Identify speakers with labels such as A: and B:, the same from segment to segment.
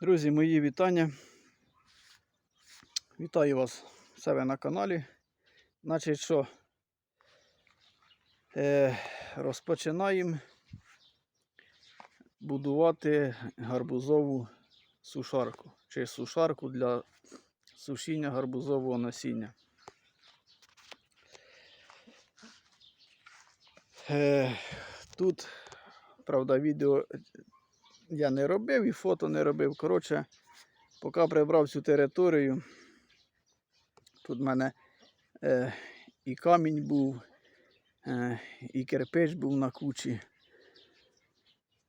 A: Друзі, мої вітання. Вітаю вас в себе на каналі. Значить, що е, розпочинаємо будувати гарбузову сушарку чи сушарку для сушіння гарбузового насіння. Е, тут, правда, відео я не робив і фото не робив. Коротше, поки прибрав цю територію, тут в мене е, і камінь був, е, і кирпич був на кучі.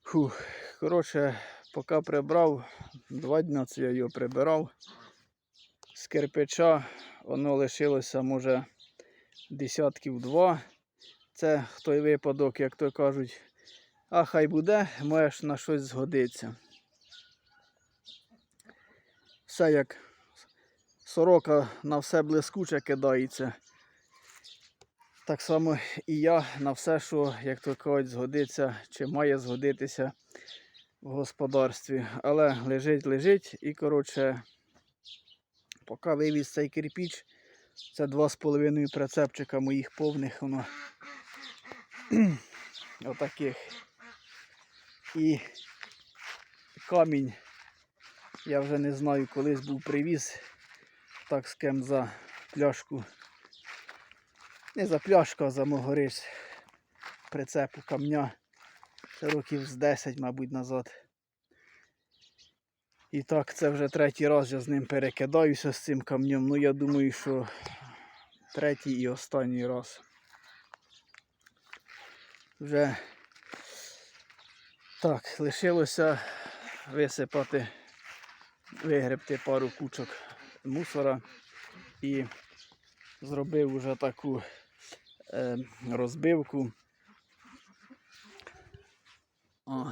A: Фух, коротше, поки прибрав, два дні це я його прибирав. З кирпича воно лишилося, може, десятків два. Це той випадок, як то кажуть, а хай буде, маєш на щось згодиться. Все як сорока на все блискуче кидається. Так само і я на все, що, як то кажуть, згодиться чи має згодитися в господарстві. Але лежить, лежить і, коротше, поки вивіз цей кирпіч, це 2,5 прицепчика моїх повних, воно отаких. І камінь, я вже не знаю, колись був привіз, так з ким за пляшку. Не за пляшку, а за могориш прицепу камня. Це років з 10, мабуть, назад. І так, це вже третій раз я з ним перекидаюся з цим камнем. Ну я думаю, що третій і останній раз. Вже так, лишилося висипати, вигребти пару кучок мусора і зробив вже таку е, розбивку. О,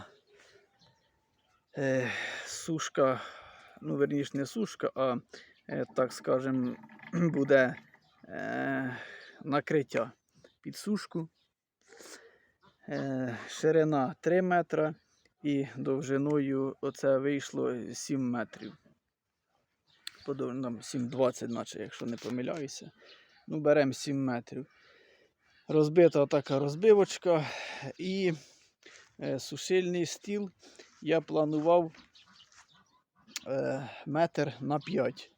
A: е, сушка, ну верніше не сушка, а е, так скажем, буде е, накриття під сушку. Е, ширина 3 метра і довжиною оце вийшло 7 метрів. Подов- там 7,20, наче, якщо не помиляюся. Ну, беремо 7 метрів. Розбита така розбивочка і е, сушильний стіл я планував е, метр на 5.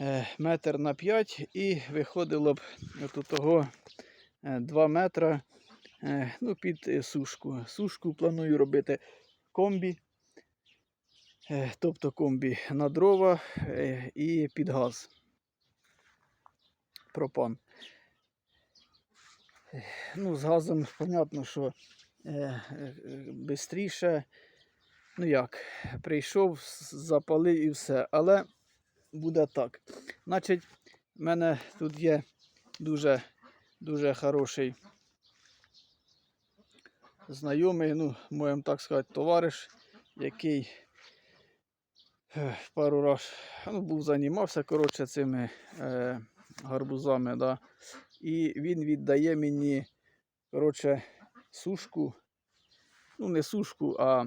A: Е, метр на 5 і виходило б у того е, 2 метра ну, під е, сушку. Сушку планую робити комбі, е, тобто комбі на дрова е, і під газ. Пропан. Е, Ну, з газом, понятно, що е, швидше, ну як, прийшов, запалив і все. Але буде так. Значить, в мене тут є дуже, дуже хороший знайомий, ну, моєм так сказати, товариш, який е, пару раз ну, був займався коротше, цими е, гарбузами. Да? І він віддає мені коротше, сушку, ну не сушку, а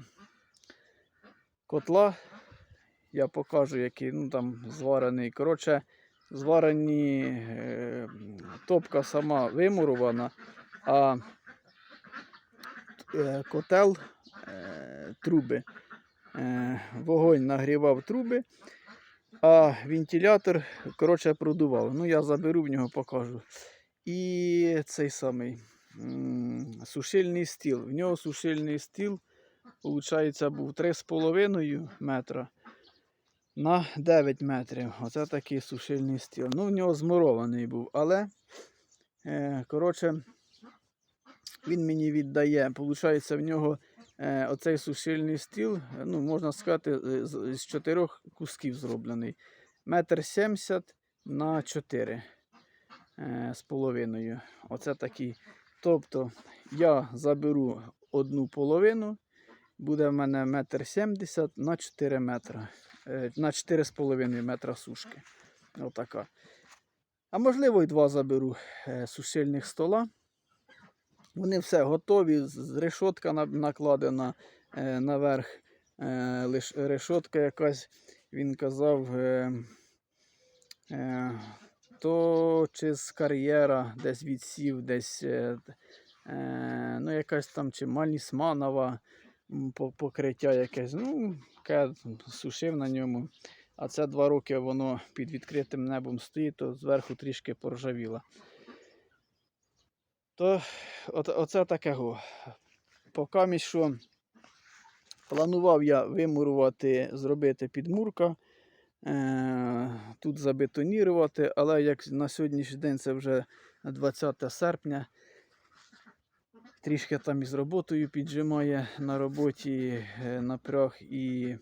A: котла. Я покажу, який ну, там зварений. Коротше, зварені е, топка сама вимурована, а котел е, труби. Е, вогонь нагрівав труби, а вентилятор коротше, продував. Ну, я заберу в нього, покажу. І цей самий сушильний стіл. В нього сушильний стіл, виходить, був 3,5 метра на 9 метрів. Оце такий сушильний стіл. Ну, в нього змурований був, але е, коротше, він мені віддає. Получається, в нього е, оцей сушильний стіл, е, ну, можна сказати, е, з, чотирьох кусків зроблений. Метр сімдесят на 4 е, з половиною. Оце такий. Тобто я заберу одну половину, буде в мене метр сімдесят на 4 метра. На 4,5 метра сушки. Отака. А можливо, і два заберу сушильних стола. Вони все готові, решотка накладена е, наверх е, лиш решотка якась, він казав, е, е, то чи з кар'єра десь відсів, десь е, е, ну, якась там чи малісманова покриття якесь. Ну, сушив на ньому. А це два роки воно під відкритим небом стоїть, то зверху трішки поржавіло. То от, оце таке. Поки що планував я вимурувати, зробити підмурка, е, тут забетонірувати, але як на сьогоднішній день це вже 20 серпня. Трішки там із роботою піджимає на роботі е, напряг і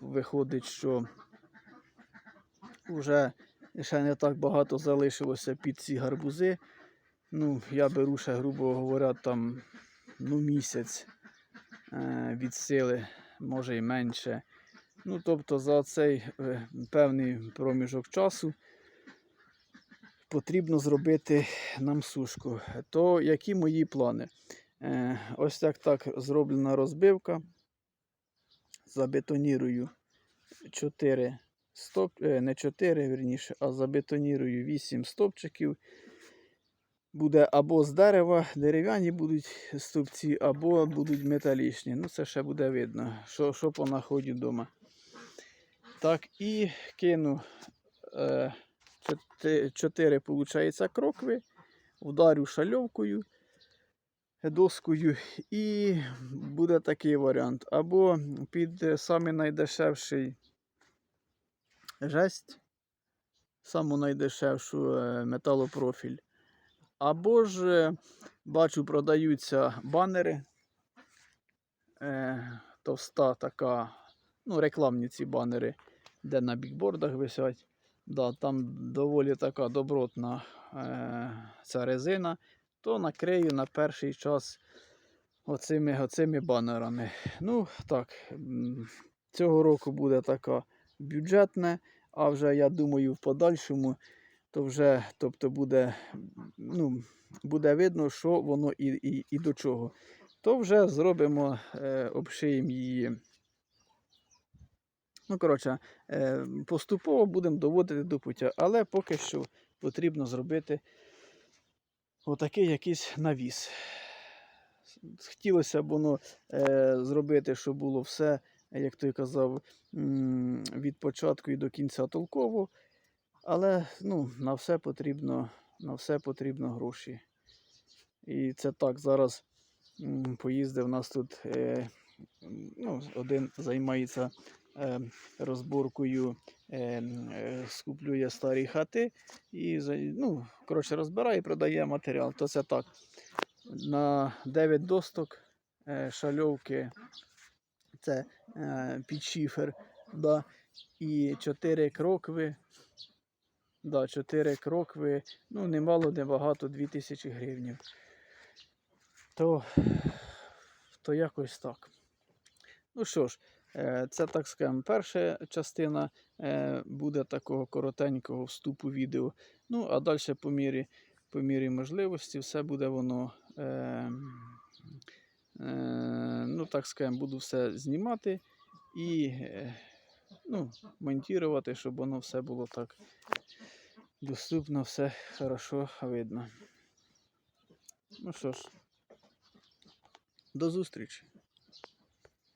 A: виходить, що вже ще не так багато залишилося під ці гарбузи. Ну, я беру ще, грубо говоря, там ну, місяць е, від сили, може і менше. Ну, тобто за цей е, певний проміжок часу потрібно зробити нам сушку. То які мої плани? Е, ось так так зроблена розбивка. Забетонірую 4 стоп, е, не 4, вірніше, а забетонірую 8 стопчиків. Буде або з дерева, дерев'яні будуть стовпці, або будуть металічні. Ну, це ще буде видно, що, що по наході вдома. Так, і кину е, 4, виходить, крокви, вдарю шальовкою, доскою, і буде такий варіант. Або під самий найдешевший жесть, саму найдешевшу е, металопрофіль. Або ж е, бачу, продаються банери. Е, товста така, ну, рекламні ці банери, де на бікбордах висять. Да, там доволі така добротна е, ця резина, то накрию на перший час оцими, оцими банерами. Ну, так, цього року буде така бюджетне, а вже я думаю, в подальшому то вже тобто буде, ну, буде видно, що воно і, і, і до чого. То вже зробимо, е, обшиємо її. Ну, коротше, е, поступово будемо доводити до пуття, але поки що потрібно зробити отакий якийсь навіс. Хотілося б воно е, зробити, щоб було все, як той казав, від початку і до кінця толково. Але ну, на все потрібно, на все потрібно гроші. І це так, зараз поїздив у нас тут е, ну, один займається е, розборкою, е, е, скуплює старі хати і ну, коротше, розбирає і продає матеріал. То це так. На 9 досток е, шальовки, це е, під шифер, да, і 4 крокви. Да, 4 крокви, ну, немало, небагато, 2000 гривень. То, то якось так. Ну що ж, е, це так скажемо, перша частина е, буде такого коротенького вступу відео. Ну, а далі по мірі, по мірі можливості все буде воно. Е, е, ну, так скажемо, буду все знімати і е, ну, монтувати, щоб воно все було так доступно, все хорошо видно. Ну що ж, до зустрічі.